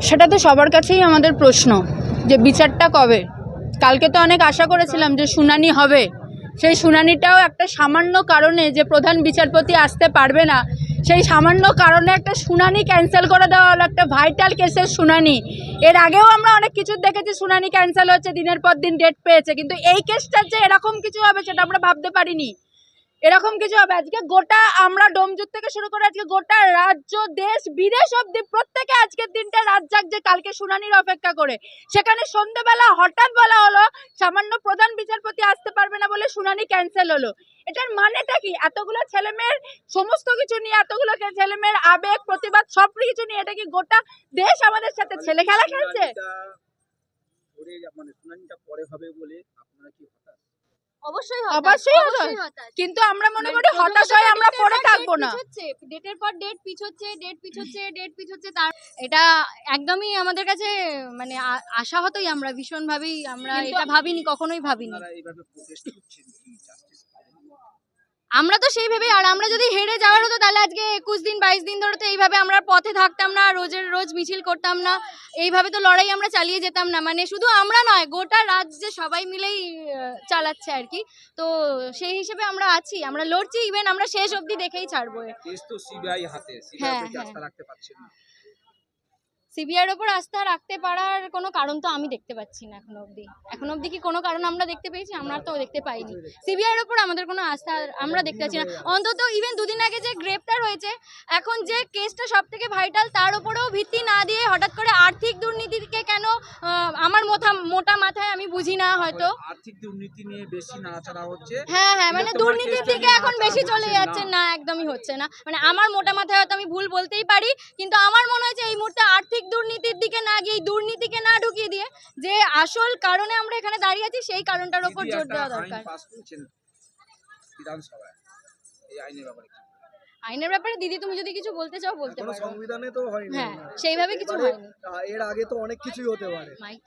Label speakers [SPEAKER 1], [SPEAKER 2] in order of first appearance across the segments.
[SPEAKER 1] সেটা তো সবার কাছেই আমাদের প্রশ্ন যে বিচারটা কবে? কালকে তো অনেক আশা করেছিলাম যে শুনানি হবে। সেই শুনানিটাও একটা সামান্য কারণে যে প্রধান বিচারপতি আসতে পারবে না, সেই সামান্য কারণে একটা শুনানি ক্যান্সেল করে দেওয়া হলো, একটা ভাইটাল কেসের শুনানি। এর আগেও আমরা অনেক কিছু দেখেছি, শুনানি ক্যান্সেল হচ্ছে, দিনের পর দিন ডেট পেয়েছে, কিন্তু এই কেসটার যে এরকম কিছু হবে সেটা আমরা ভাবতে পারিনি। এরকম কিছু হবে। আজকে গোটা আমরা ডোমজুর থেকে শুরু করে আজকে গোটা রাজ্য দেশ বিদেশ অব্দি প্রত্যেকে আজকের দিনটা রাত জাগছে কালকে শুনানির অপেক্ষা করে। সেখানে সন্ধ্যেবেলা হঠাৎ বলা হলো সামান্য প্রধান বিচারপতি আসতে পারবে না বলে শুনানি ক্যান্সেল হলো। এটার মানেটা কি? এতগুলো ছেলেমেয়ের সমস্ত কিছু নিয়ে এতগুলো ছেলেমেয়ের আবেগ প্রতিবাদ সব কিছু নিয়ে এটা কি গোটা দেশ আমাদের সাথে ছেলে খেলা খেলছে?
[SPEAKER 2] পরে মানে শুনানিটা পরে হবে বলে আপনারা কি
[SPEAKER 3] অবশ্যই
[SPEAKER 1] অবশ্যই। কিন্তু আমরা মনে
[SPEAKER 3] মানে
[SPEAKER 1] করি হতাশ হয়ে আমরা পড়ে থাকব না।
[SPEAKER 3] ডেটের পর ডেট পিছোচ্ছে ডেট পিছোচ্ছে ডেট পিছোচ্ছে তার এটা একদমই আমাদের কাছে মানে আশাহতই আমরা ভীষণভাবেই আমরা এটা ভাবিনি কখনোই ভাবিনি
[SPEAKER 2] আপনারা এইভাবে প্রোটেস্ট করছেন কি জাস্টিস পাবেন
[SPEAKER 3] আমরা তো সেই ভেবেই আর আমরা যদি হেরে যাওয়ার হতো তাহলে আজকে একুশ দিন বাইশ দিন ধরে তো এইভাবে আমরা পথে থাকতাম না রোজের রোজ মিছিল করতাম না এইভাবে তো লড়াই আমরা চালিয়ে যেতাম না। মানে শুধু আমরা নয় গোটা রাজ্যে সবাই মিলেই চালাচ্ছে আর কি। তো সেই হিসেবে আমরা আছি আমরা লড়ছি ইভেন আমরা শেষ অবধি দেখেই ছাড়বো। হ্যাঁ, হ্যাঁ।
[SPEAKER 2] আস্থা রাখতে পারছেন না
[SPEAKER 3] সিবিআইয়ের ওপর আস্থা রাখতে পারার কোনো কারণ তো আমি দেখতে পাচ্ছি না এখনও অবধি। এখনও অবধি কি কোনো কারণ আমরা দেখতে পেয়েছি? আমরা তো দেখতে পাইনি। সিবিআইয়ের ওপর আমাদের কোনো আস্থা আমরা দেখতে পাচ্ছি না। অন্তত ইভেন দুদিন আগে যে গ্রেপ্তার হয়েছে এখন যে কেসটা সব থেকে ভাইটাল তার উপরেও ভিত্তি না দিয়ে হঠাৎ করে আর্থিক দুর্নীতিকে কেন আমার মোটা মোটা মাথায় আমি বুঝি না হয়তো।
[SPEAKER 2] আর্থিক দুর্নীতি নিয়ে বেশি নাড়াচাড়া হচ্ছে।
[SPEAKER 3] হ্যাঁ হ্যাঁ মানে দুর্নীতির দিকে এখন বেশি চলে যাচ্ছে
[SPEAKER 2] না।
[SPEAKER 3] না একদমই হচ্ছে না। মানে আমার মোটা মাথায় হয়তো আমি ভুল বলতেই পারি কিন্তু আমার মনে হয় যে এই মুহূর্তে আর্থিক দুর্নীতির দিকে না গিয়ে দুর্নীতিকে না ঢুকিয়ে দিয়ে যে আসল কারণে আমরা এখানে দাঁড়িয়ে আছি সেই কারণটার উপর জোর দেওয়া দরকার।
[SPEAKER 2] আইনের ব্যাপারে কি?
[SPEAKER 3] আইনের ব্যাপারে দিদি তুমি যদি কিছু বলতে চাও বলতে পারো।
[SPEAKER 4] সংবিধানে তো হয়নি।
[SPEAKER 3] হ্যাঁ সেইভাবে কিছু হয়নি।
[SPEAKER 4] এর আগে তো অনেক কিছুই হতে পারে।
[SPEAKER 3] মাইক।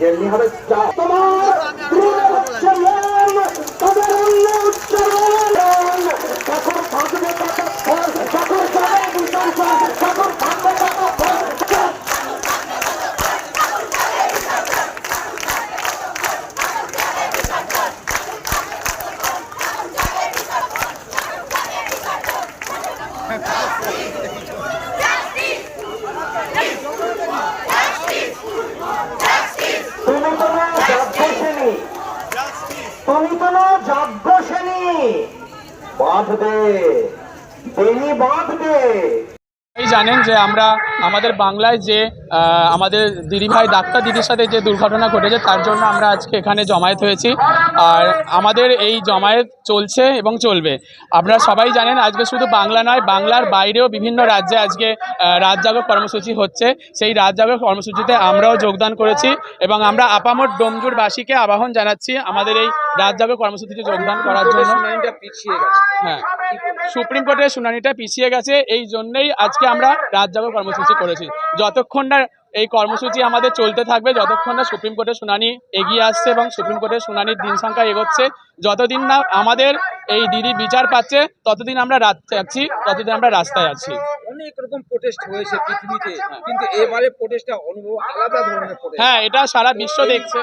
[SPEAKER 5] যেমনি হবে। তোমার बांट दे बेली बांट दे।
[SPEAKER 6] এই জানেন যে আমরা আমাদের বাংলায় যে আমাদের দিদিভাই ডাক্তার দিদির সাথে যে দুর্ঘটনা ঘটেছে তার জন্য আমরা আজকে এখানে জমায়েত হয়েছি। আর আমাদের এই জমায়েত চলছে এবং চলবে। আপনারা সবাই জানেন আজকে শুধু বাংলা নয় বাংলার বাইরেও বিভিন্ন রাজ্যে আজকে রাত জাগো কর্মসূচি হচ্ছে। সেই রাত জাগো কর্মসূচিতে আমরাও যোগদান করেছি এবং আমরা আপামর ডোমজুরবাসীকে আবাহন জানাচ্ছি আমাদের এই রাত জাগো কর্মসূচিতে যোগদান করার জন্য।
[SPEAKER 2] পিছিয়ে গেছে।
[SPEAKER 6] হ্যাঁ। সুপ্রিম কোর্টের শুনানিটা পিছিয়ে গেছে এই জন্যই আজকে আমরা রাত জাগো কর্মসূচি করেছি। যতক্ষণ না এই কর্মসূচি আমাদের চলতে থাকবে যতক্ষণ না সুপ্রিম কোর্টের শুনানি এগিয়ে আসছে এবং সুপ্রিম কোর্টের শুনানির দিন সংখ্যা এগোচ্ছে যতদিন না আমাদের এই দিদি বিচার পাচ্ছে ততদিন আমরা রাত যাচ্ছি ততদিন আমরা রাস্তায় আছি।
[SPEAKER 2] অনেক রকম প্রোটেস্ট হয়েছে পৃথিবীতে কিন্তু এবারে প্রোটেস্টটা অনুভব আলাদা ধরনের
[SPEAKER 6] হ্যাঁ এটা সারা বিশ্ব দেখছে।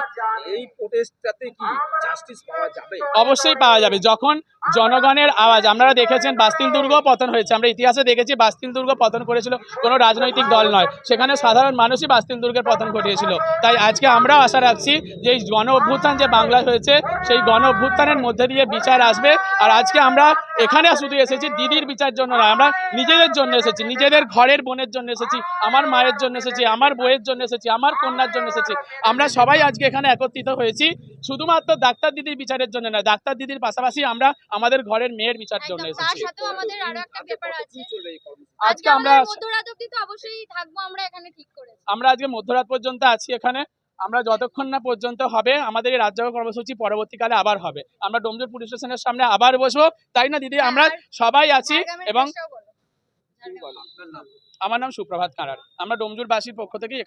[SPEAKER 2] এই প্রোটেস্টটাতে কি জাস্টিস পাওয়া যাবে?
[SPEAKER 6] অবশ্যই পাওয়া যাবে। যখন জনগণের আওয়াজ, আপনারা দেখেছেন বাস্তিল দুর্গ পতন হয়েছে। আমরা ইতিহাসে দেখেছি বাস্তিল দুর্গ পতন করেছিল কোনো রাজনৈতিক দল নয়। সেখানে সাধারণ মানুষই বাস্তিল দুর্গের পতন ঘটিয়েছিল। তাই আজকে আমরাও আশা রাখছি যে এই গণ অভ্যুত্থান যে বাংলায় হয়েছে, সেই গণ অভ্যুত্থানের মধ্যে দিয়ে বিচার আসবে। আর আজকে আমরা এখানে শুধু এসেছি দিদির বিচার জন্য না আমরা নিজেদের জন্য এসেছি। নিজেদের ঘরের বোনের জন্য এসেছি, আমার মায়ের জন্য এসেছি, আমার বইয়ের জন্য এসেছি, আমার কন্যার জন্য এসেছি। আমরা সবাই আজকে এখানে একত্রিত হয়েছি। শুধুমাত্র ডাক্তার দিদির বিচারের জন্য না ডাক্তার দিদির পাশাপাশি আমরা আমাদের ঘরের মেয়ের বিচার জন্য এসেছি।
[SPEAKER 3] সাথেও আমাদের আরও একটা ব্যাপার আছে।
[SPEAKER 2] কতদিন চলবে এই কর্মসূচি?
[SPEAKER 3] আজকে
[SPEAKER 6] আমরা
[SPEAKER 3] আমরা মধ্যরাত অবধি তো অবশ্যই থাকব আমরা এখানে ঠিক করেছি।
[SPEAKER 6] আমরা আজকে মধ্যরাত পর্যন্ত আছি এখানে। আমরা যতক্ষণ না পর্যন্ত হবে আমাদের এই রাজ্য কর্মসূচি পরবর্তীকালে আবার হবে। আমরা ডোমজুর পুলিশ স্টেশনের সামনে আবার বসবো। তাই না দিদি? আমরা সবাই আছি এবং আমার নাম সুপ্রভাত কাঁড়ার আমরা ডোমজুরবাসীর পক্ষ থেকে